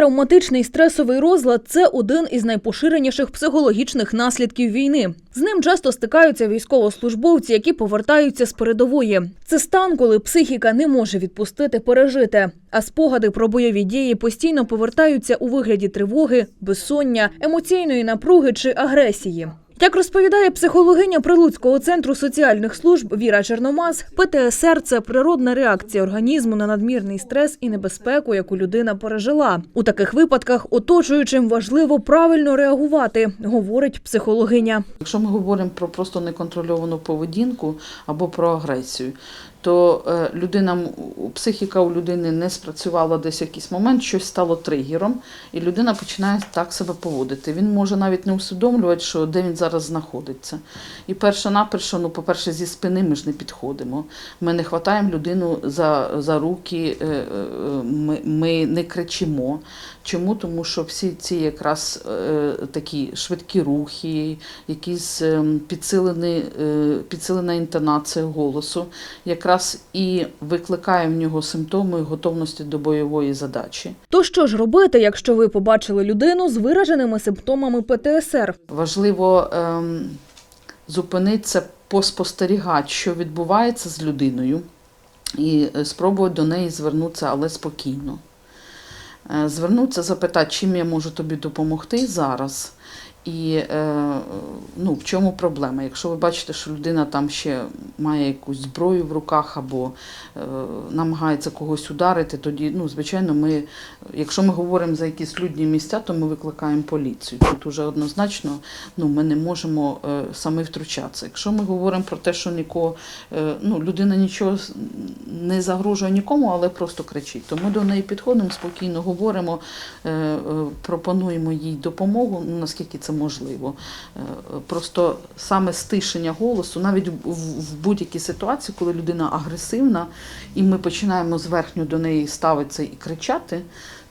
Посттравматичний стресовий розлад це один із найпоширеніших психологічних наслідків війни. З ним часто стикаються військовослужбовці, які повертаються з передової. Це стан, коли психіка не може відпустити пережити, а спогади про бойові дії постійно повертаються у вигляді тривоги, безсоння, емоційної напруги чи агресії. Як розповідає психологиня Прилуцького центру соціальних служб Віра Черномаз, ПТСР – це природна реакція організму на надмірний стрес і небезпеку, яку людина пережила. У таких випадках оточуючим важливо правильно реагувати, говорить психологиня. Якщо ми говоримо про просто неконтрольовану поведінку або про агресію, то е, людина, психіка у людини не спрацювала десь якийсь момент, щось стало тригером, і людина починає так себе поводити. Він може навіть не усвідомлювати, що де він зараз знаходиться. І перше наперше, ну, по-перше, зі спини ми ж не підходимо. Ми не хватаємо людину за, за руки, е, е, ми, ми не кричимо. Чому? Тому що всі ці якраз такі швидкі рухи, якісь ем, підсилені, підсилена інтонація голосу, якраз і викликає в нього симптоми готовності до бойової задачі. То що ж робити, якщо ви побачили людину з вираженими симптомами ПТСР? Важливо ем, зупинитися, поспостерігати, що відбувається з людиною, і е, спробувати до неї звернутися, але спокійно. Е, Звернутися, запитати, чим я можу тобі допомогти зараз. І е, ну, в чому проблема? Якщо ви бачите, що людина там ще має якусь зброю в руках або е, намагається когось ударити, тоді, ну, звичайно, ми, якщо ми говоримо за якісь людні місця, то ми викликаємо поліцію. Тут уже однозначно ну, ми не можемо е, самі втручатися. Якщо ми говоримо про те, що нікого, е, ну, людина нічого не загрожує нікому, але просто кричить, то ми до неї підходимо, спокійно говоримо, пропонуємо їй допомогу, ну, наскільки це можливо. Просто саме стишення голосу, навіть в, будь-якій ситуації, коли людина агресивна, і ми починаємо зверхньо до неї ставитися і кричати,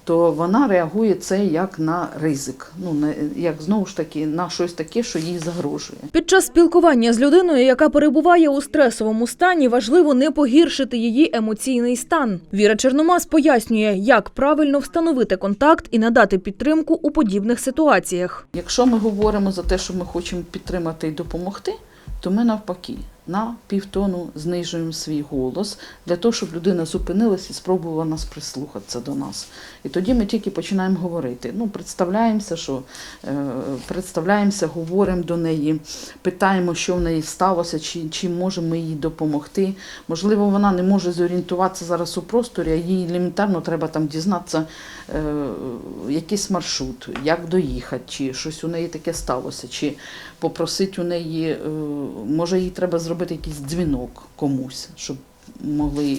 то вона реагує це як на ризик, ну на як знову ж таки на щось таке, що їй загрожує. Під час спілкування з людиною, яка перебуває у стресовому стані, важливо не погіршити її емоційний стан. Віра Черномаз пояснює, як правильно встановити контакт і надати підтримку у подібних ситуаціях. Якщо ми говоримо за те, що ми хочемо підтримати і допомогти, то ми навпаки на півтону знижуємо свій голос для того, щоб людина зупинилась і спробувала нас прислухатися до нас. І тоді ми тільки починаємо говорити. Ну, представляємося, що е, представляємося, говоримо до неї, питаємо, що в неї сталося, чи, чи можемо їй допомогти. Можливо, вона не може зорієнтуватися зараз у просторі, а їй елементарно треба там дізнатися е, якийсь маршрут, як доїхати, чи щось у неї таке сталося, чи попросити у неї, е, може їй треба зробити якийсь дзвінок комусь, щоб могли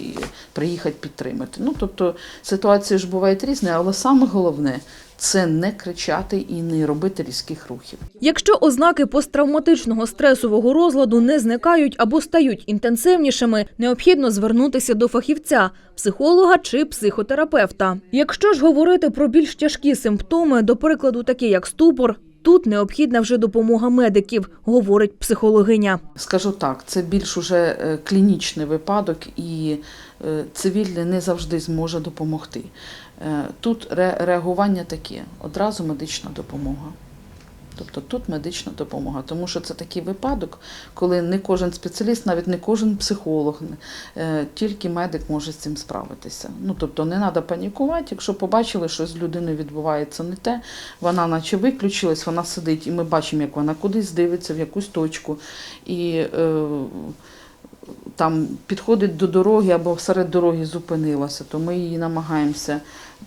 приїхати підтримати. Ну, тобто ситуації ж бувають різні, але саме головне це не кричати і не робити різких рухів. Якщо ознаки посттравматичного стресового розладу не зникають або стають інтенсивнішими, необхідно звернутися до фахівця, психолога чи психотерапевта. Якщо ж говорити про більш тяжкі симптоми, до прикладу, такі як ступор, тут необхідна вже допомога медиків, говорить психологиня. Скажу так, це більш уже е, клінічний випадок, і е, цивільний не завжди зможе допомогти. Е, Тут ре- реагування таке: одразу медична допомога. Тобто тут медична допомога, тому що це такий випадок, коли не кожен спеціаліст, навіть не кожен психолог, е, тільки медик може з цим справитися. Ну тобто не треба панікувати, якщо побачили, що з людиною відбувається не те, вона наче виключилась, вона сидить, і ми бачимо, як вона кудись дивиться в якусь точку. І е, там підходить до дороги або серед дороги зупинилася, то ми її намагаємося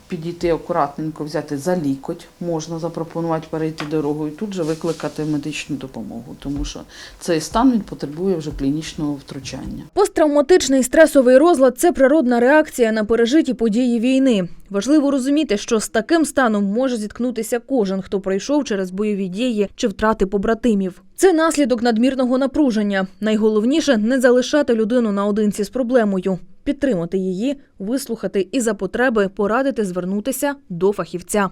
підійти акуратненько, взяти за лікоть, можна запропонувати перейти дорогу і тут же викликати медичну допомогу, тому що цей стан він потребує вже клінічного втручання. Посттравматичний стресовий розлад це природна реакція на пережиті події війни. Важливо розуміти, що з таким станом може зіткнутися кожен, хто пройшов через бойові дії чи втрати побратимів. Це наслідок надмірного напруження. Найголовніше не залишати людину наодинці з проблемою, підтримати її, вислухати і за потреби порадити звернутися до фахівця.